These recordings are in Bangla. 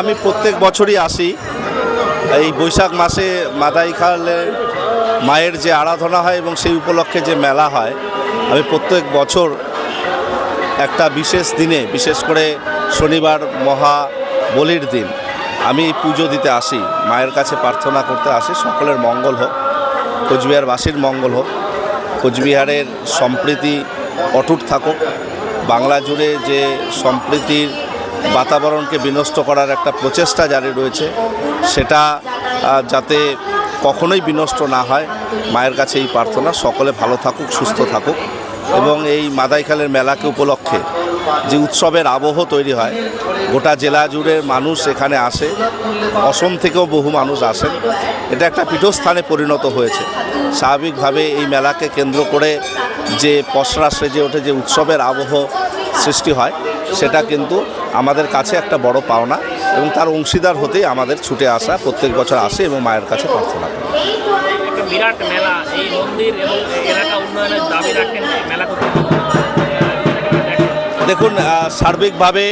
আমি প্রত্যেক বছরই আসি। এই বৈশাখ মাসে মাদাই খালে মায়ের যে আরাধনা হয় এবং সেই উপলক্ষে যে মেলা হয়, আমি প্রত্যেক বছর একটা বিশেষ দিনে, বিশেষ করে শনিবার মহা বলির দিন, আমি এই পুজো দিতে আসি। মায়ের কাছে প্রার্থনা করতে আসি, সকলের মঙ্গল হোক, কোচবিহারবাসীর মঙ্গল হোক, কোচবিহারের সম্প্রীতি অটুট থাকুক, বাংলা জুড়ে যে সম্প্রীতির বাতাবরণকে বিনষ্ট করার একটা প্রচেষ্টা জারি রয়েছে, সেটা যাতে কখনোই বিনষ্ট না হয়। মায়ের কাছে এই প্রার্থনা, সকলে ভালো থাকুক, সুস্থ থাকুক এবং এই মাদাইখালের মেলাকে উপলক্ষে যে উৎসবের আবহ তৈরি হয়, গোটা জেলা জুড়ে মানুষ এখানে আসে, অসম থেকেও বহু মানুষ আসেন। এটা একটা পীঠস্থানে পরিণত হয়েছে। স্বাভাবিকভাবে এই মেলাকে কেন্দ্র করে যে পসরা সেজে ওঠে, যে উৎসবের আবহ সৃষ্টি হয়, সেটা কিন্তু আমাদের কাছে একটা বড় পাওনা। এবং তার অংশীদার হতেই আমাদের ছুটে আসা প্রত্যেক বছর আসে এবং মায়ের কাছে প্রার্থনা করে। একটা বিরাট মেলা এই মন্দির এবং এলাকা উন্নয়নের দাবি রাখেন মেলা দেখুন সার্বিকভাবে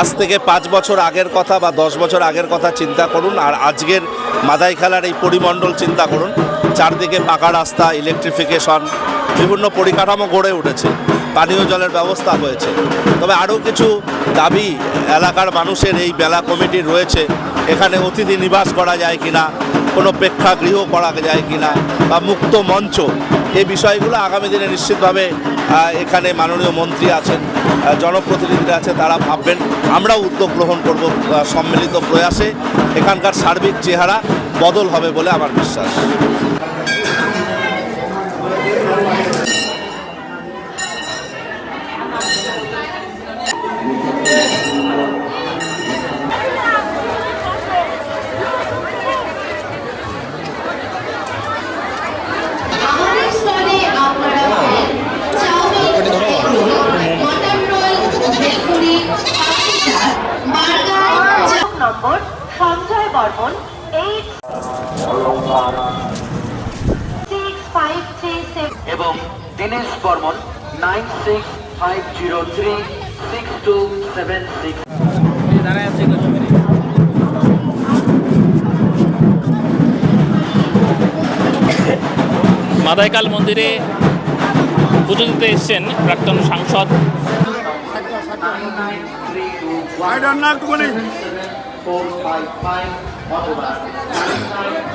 আজ থেকে পাঁচ বছর আগের কথা বা দশ বছর আগের কথা চিন্তা করুন আর আজকের মাদাই খেলার এই পরিমণ্ডল চিন্তা করুন। চারদিকে পাকা রাস্তা ইলেকট্রিফিকেশন বিভিন্ন পরিকাঠামো গড়ে উঠেছে। পানীয় জলের ব্যবস্থা হয়েছে। তবে আরও কিছু দাবি এলাকার মানুষের এই বেলা কমিটির রয়েছে। এখানে অতিথি নিবাস করা যায় কিনা, কোনো প্রেক্ষাগৃহ করা যায় কিনা, বা মুক্ত মঞ্চ এই বিষয়গুলো আগামী দিনে নিশ্চিতভাবে এখানে মাননীয় মন্ত্রী আছেন জনপ্রতিনিধিরা আছে তারা ভাববেন, আমরাও উদ্যোগ গ্রহণ করব সম্মিলিত প্রয়াসে। এখানকার সার্বিক চেহারা বদল হবে বলে আমার বিশ্বাস। Sanjay Barman eight six five three seven এবং Dinesh Barman nine six five zero three six two seven six দাঁড়ায় আছে মাদাইকাল মন্দিরে পুজো দিতে এসছেন প্রাক্তন সাংসদ। 455 automatic.